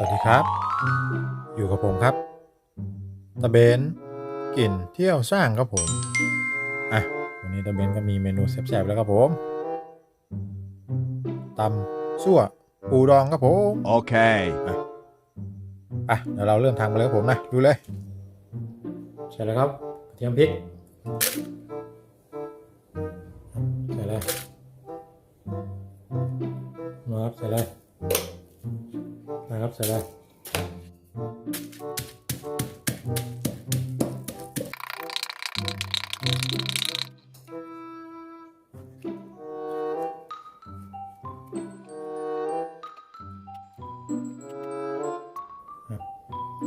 สวัสดีครับ อยู่กับผมครับ ตะเบนกลิ่นเที่ยวสร้างครับผม อะ วันนี้ตะเบนก็มีเมนูแซ่บๆแล้วครับผมตำซั่วปูดองครับผม Okay. อะเดี๋ยวเราเริ่มทำกันเลยครับผมนะ ดูเลย ใช่แล้วครับกระเทียมพริกใส่เลย ใส่เลย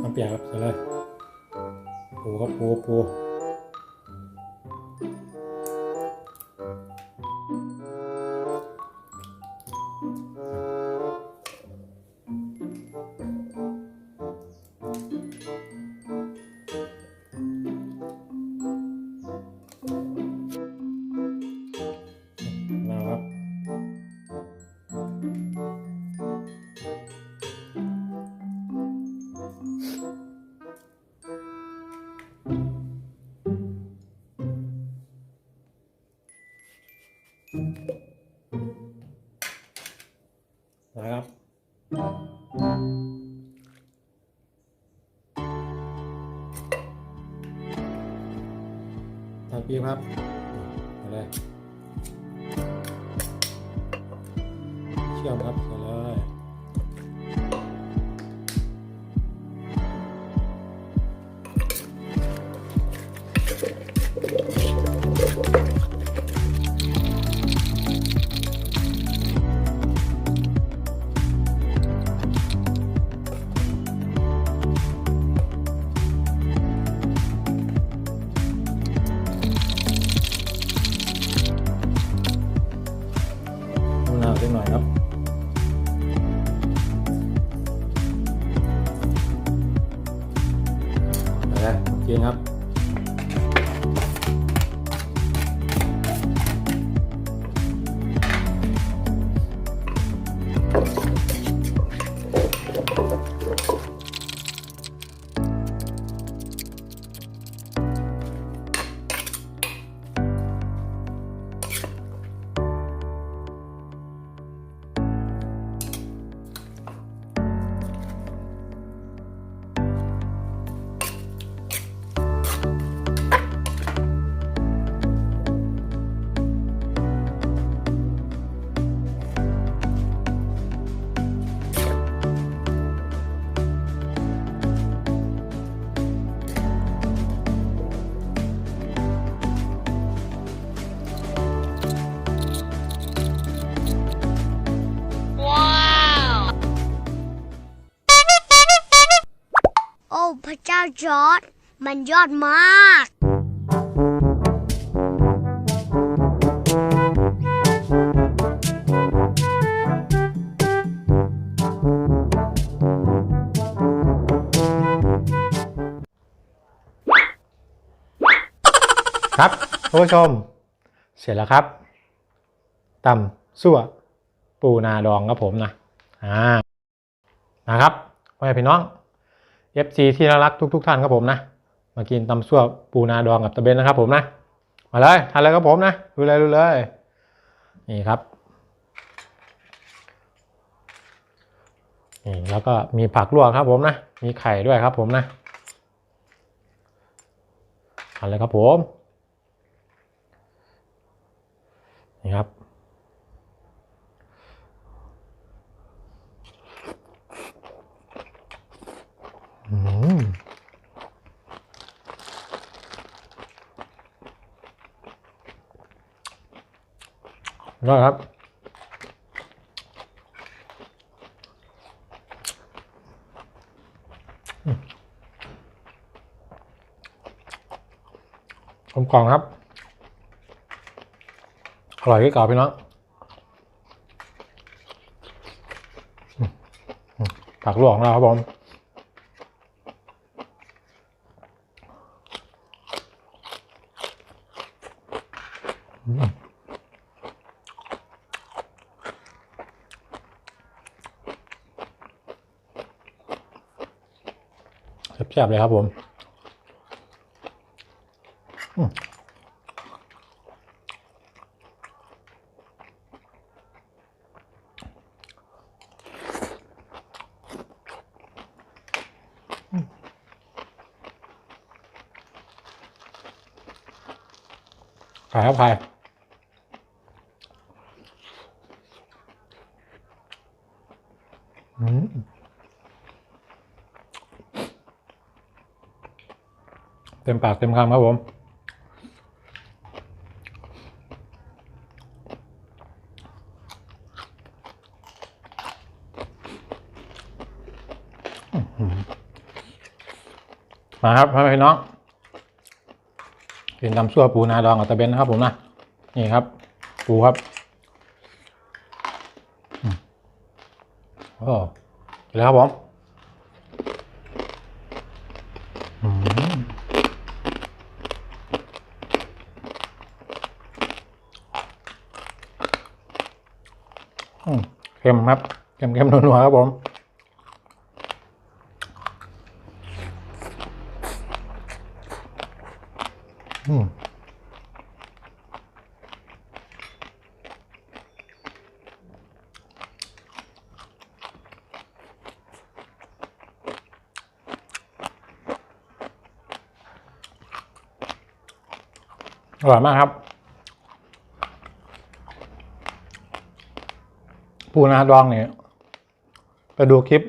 น้ำเปียกครับใส่เลยปูครับปูปู นะครับ ทานปี๊บครับใส่เลยเชื่อมครับ นาวเล็กหน่อยครับ พระเจ้าจอร์ดมันยอดมาก ครับคุณผู้ชม เสร็จแล้วครับตำซั่วปูนาดองครับผมนะอ่านะครับพ่อแม่พี่น้อง FC ที่น่ารักทุกๆท่านครับผมนะ มากินตำซั่วปูนาดองกับตะเบนนะครับผมนะ มาเลยทานเลยครับผมนะดูเลยดูเลยนี่ครับนี่แล้วก็มีผักลวกครับผมนะ มีไข่ด้วยครับผมนะทานเลยครับผมนี่ครับ อร่อยครับอืมกลมกล่อมครับ อร่อยที่เก่าพี่น้องผักลวกของเราครับผม แซ่บเลยครับผมอืมใครับใครอืม เต็มปากเต็มคำครับผม มาครับพ่อแม่พี่น้องกินตำซั่วปูนาดองกับตะเบนนะครับผมนะ นี่ครับ ปูครับอืมโอ้แล้วครับผมอืม อืม เค็มครับเค็มเค็มนัวๆครับผมอืมอร่อยมากครับ ปูนาดองเนี่ยไปดูคลิป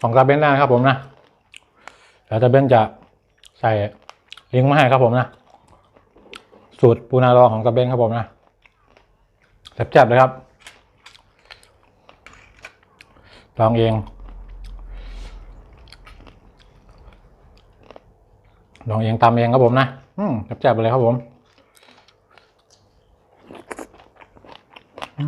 ของตาเบนได้นะครับผมนะเดี๋ยวตาเบนจะใส่ลิงก์มาให้ครับผมนะ สูตรปูนาดองของตาเบนครับผมนะแซ่บๆเลยครับลองเองลองเองตำเองครับผมนะ อืมแซ่บๆไปเลยครับผม อ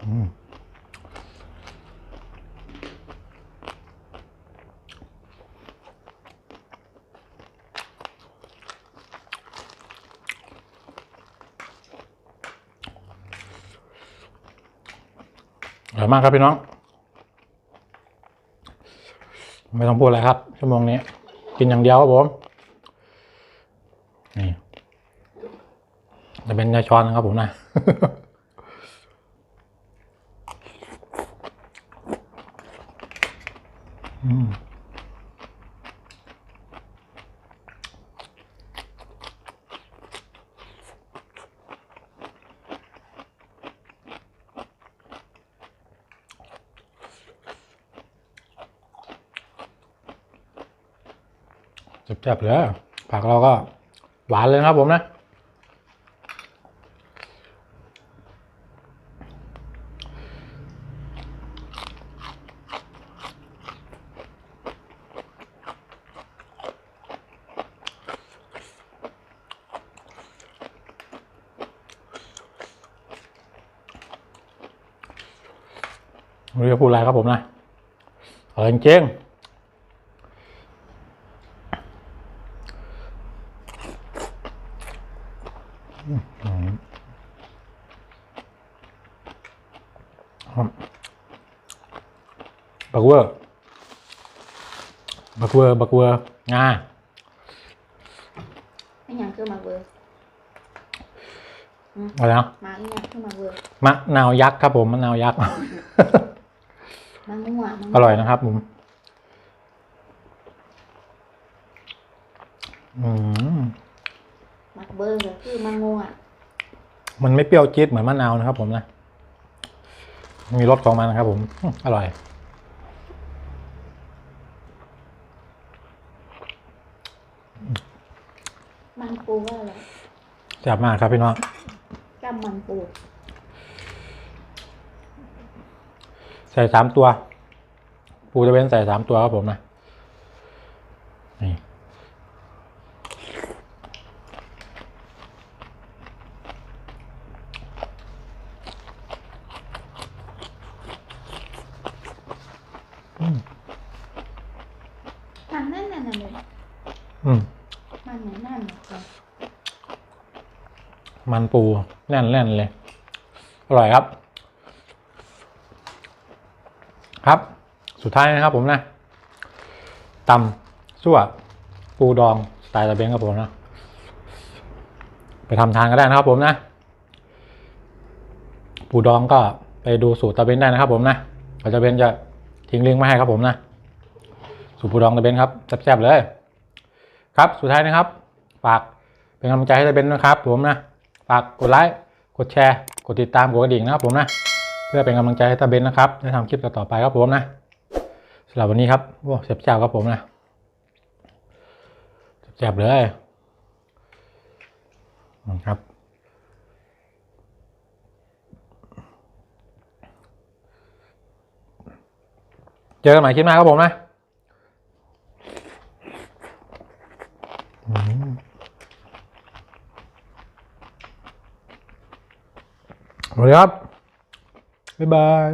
อร่อยมากครับพี่น้อง ไม่ต้องพูดอะไรครับ ชั่วโมงนี้ กินอย่างเดียวครับผม นี่จะเป็นยาช้อนนะครับผมนะ อืม แซ่บๆเลยผักเราก็หวานเลยนะครับผมนะ ไม่รู้จะพูดอะไรครับผมนะอร่อยจริงๆครับบักเวอร์ บักเวอร์ บักเวอร์งาไม่ยังคือมาเบอร์อะไรนะมาอีหยังคือมาเบอร์มะนาวยักษ์ครับผมมะนาวยักษ์ มางัวมาอร่อยนะครับผมอืมมาเบอร์ก็คือมางัวมันไม่เปรี้ยวจี๊ดเหมือนมะนาวนะครับ ผมนะ มีรสของมันนะครับ ผมอืมอร่อย มันปูว่าอะไรแซ่บมากครับพี่น้องกำมันปู ใส่สามตัว ปูตะเวนใส่สามตัวครับผมนะนี่มันน่นน่ะเลยอืมมันแน่นแน่นเลยมันปูแน่นๆเลย อร่อยครับ ครับ สุดท้ายนะครับผมนะตำซั่วปูดองสไตล์ตะเบงครับผมนะไปทำทานก็ได้นะครับผมนะ ปูดองก็ไปดูสูตรตะเบนได้นะครับผมนะเดี๋ยวตะเบนจะทิ้งลิงก์มาให้ครับผมนะ สูตรปูดองตะเบนครับแซ่บๆเลย ครับสุดท้ายนะครับ ฝากเป็นกำลังใจให้ตะเบนนะครับ ผมนะ ฝากกดไลค์กดแชร์ กดติดตามกดกระดิ่งนะครับผมนะ เพื่อเป็นกำลังใจให้ตาเบนนะครับได้ทำคลิปต่อๆไปครับผมนะสำหรับวันนี้ครับโอ้เสียบเจ้าครับผมนะเสียบเลยนะครับเจอกันใหม่คลิปหน้าครับผมนะสวัสดีครับ บ๊ายบาย